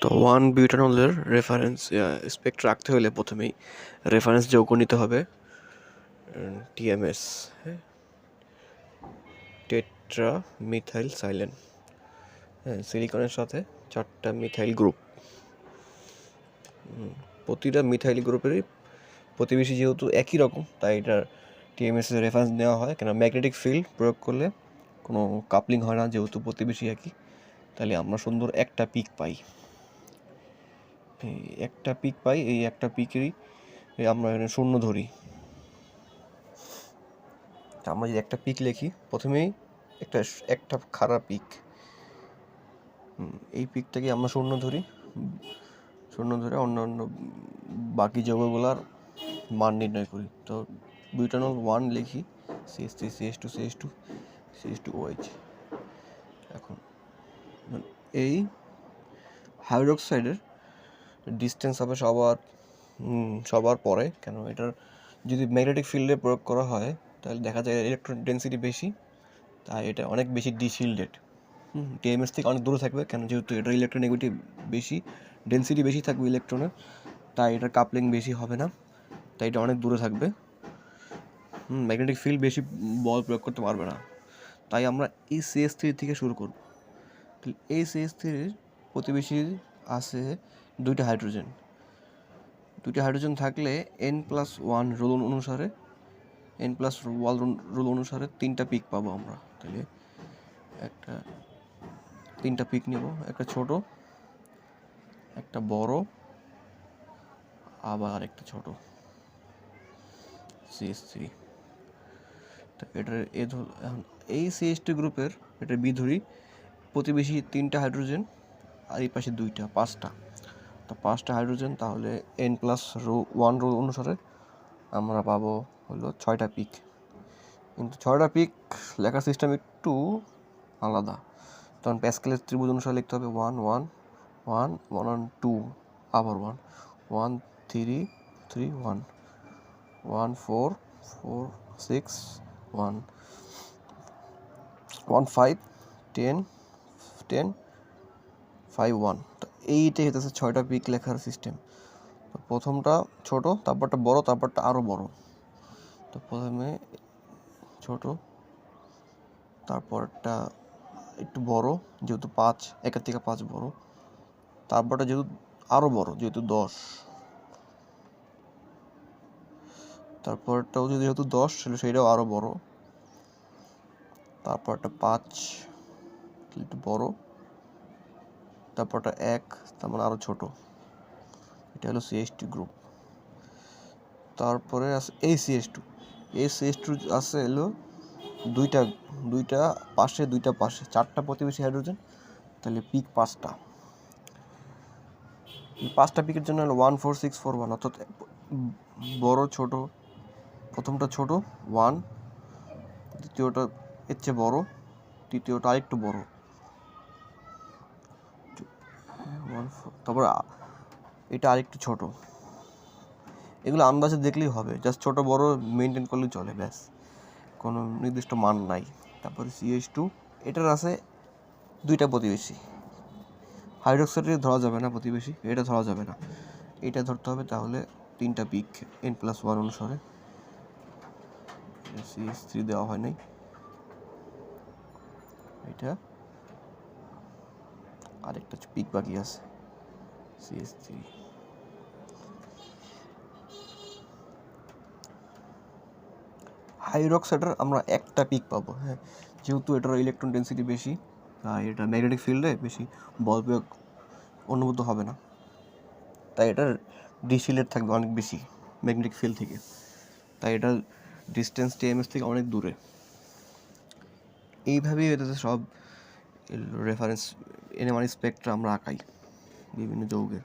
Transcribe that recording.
তো one বিউটানলের reference স্পেক্ট রাখতে হলে প্রথমেই রেফারেন্স যৌগ নিতে হবে। টিএমএস হ্যাঁ? টেট্রা মিথাইল সাইলেন হ্যাঁ সিলিকনের সাথে চারটা মিথাইল গ্রুপ প্রতিটা মিথাইল গ্রুপেরই প্রতিবেশী যেহেতু একই রকম, তাই এটার টিএমএস রেফারেন্স নেওয়া হয়। কেন ম্যাগনেটিক ফিল্ড প্রয়োগ করলে কোনো কাপলিং হয় না, যেহেতু প্রতিবেশী একই, তাহলে আমরা সুন্দর একটা পিক পাই। একটা পিক পাই, এই একটা পিকেরই আমরা শূন্য ধরি। আমরা যদি একটা পিক লিখি, প্রথমেই একটা একটা খারাপ পিক এই পিকটাকে আমরা শূন্য ধরি। শূন্য ধরে অন্যান্য বাকি যৌগগুলার মান নির্ণয় করি। তো বিউটানল ওয়ান লিখি CS three CS two CS two CS two which এখন, এই হাইড্রোক্সাইডের ডিস্টেন্স হবে সবার সবার পরে। কেন এটার যদি ম্যাগনেটিক ফিল্ডে প্রয়োগ করা হয়, তাহলে দেখা যায় ইলেকট্রন ডেন্সিটি বেশি, তাই এটা অনেক বেশি ডিশিল্ডেড টিএমএস থেকে অনেক দূরে থাকবে, কেন যেহেতু এটার ইলেকট্রোনেগেটিভ বেশি ডেন্সিটি বেশি থাকবে ইলেকট্রনের তাই এটার কাপলিং বেশি হবে না, তাই এটা অনেক দূরে থাকবে। ম্যাগনেটিক ফিল্ড বেশি বল প্রয়োগ করতে পারবে না। তাই আমরা এই সিএস থেকে শুরু করব। এই সিএস থ্রির প্রতিবেশী আছে দুইটা হাইড্রোজেন। দুইটা হাইড্রোজেন থাকলে এন প্লাস ওয়ান রুল অনুসারে এন প্লাস ওয়াল রুল অনুসারে তিনটা পিক পাবো আমরা। তাহলে একটা, তিনটা পিক নেব, একটা ছোট, একটা বড়, আবার একটা ছোট। সিএস থ্রি তো এটার এ ধর, এখন এই সিএস টু গ্রুপের এটা বিধুরি, প্রতিবেশী তিনটা হাইড্রোজেন, আর এই পাশে দুইটা, পাঁচটা। তো পাঁচটা হাইড্রোজেন, তাহলে N plus rule one rule অনুসারে আমরা পাবো হলো ছয়টা পিক। কিন্তু ছয়টা পিক লেখার সিস্টেম একটু আলাদা। তখন প্যাসকেলের ত্রিভুজ অনুসারে লিখতে হবে one one one one one two আবার one one three three one one four four six one one five ten ten five one এইটাই হতেছে ছয়টা পিক লেখার সিস্টেম তো প্রথমটা ছোট, তারপরটা বড়, তারপরটা আরও বড়। তো প্রথমে ছোট, তারপরটা একটু বড়, যেহেতু পাঁচ, একের থেকে পাঁচ বড়। তারপরটা যেহেতু আরও বড়, যেহেতু দশ। তারপরটাও যেহেতু দশ ছিল সেইটাও আরও বড়। তারপরটা পাঁচ একটু বড়। তারপরটা এক তার মানে আরও ছোট। এটা হলো সিএস গ্রুপ তারপরে আছে এই সিএস টু এই সিএস টু আছে হলো দুইটা দুইটা পাশে দুইটা পাশে। চারটা প্রতিবেশী হাইড্রোজেন তাহলে পিক পাঁচটা। পাঁচটা পিকের জন্য হলো one four six four one অর্থাৎ বড়, ছোট, প্রথমটা ছোট ওয়ান দ্বিতীয়টা এর চেয়ে বড়, তৃতীয়টা আরেকটু বড় ওয়ান তারপর এটা আরেকটু ছোট। এগুলো আন্দাজে দেখলেই হবে জাস্ট ছোট বড় মেনটেন করলেই চলে, ব্যাস। কোনো নির্দিষ্ট মান নাই। তারপরে সিএইচ টু এটার আছে দুইটা প্রতিবেশী। হাইড্রোক্সাইডে ধরা যাবে না প্রতিবেশী, এটা ধরা যাবে না। এটা ধরতে হবে তাহলে তিনটা পিক এন প্লাস ওয়ান অনুসারে। সিএস থ্রি দেওয়া হয় নাই। এটা আরেকটা পিক বাকি আছে। সিএস থ্রি হাইড্রোক্সাইডের আমরা একটা পিক পাবো হ্যাঁ। যেহেতু এটার ইলেকট্রন ডেন্সিটি বেশি, তাই এটা ম্যাগনেটিক ফিল্ডে বেশি বল প্রয়োগ অনুভূত হবে না। তাই এটার ডিসিলেট থাকবে অনেক বেশি ম্যাগনেটিক ফিল্ড থেকে। তাই এটার ডিস্টেন্স টিএমএস থেকে অনেক দূরে। এইভাবেই এটাতে সব রেফারেন্স এনএমআর স্পেক্ট্রা আমরা আঁকাই। বিভিন্ন যৌগের।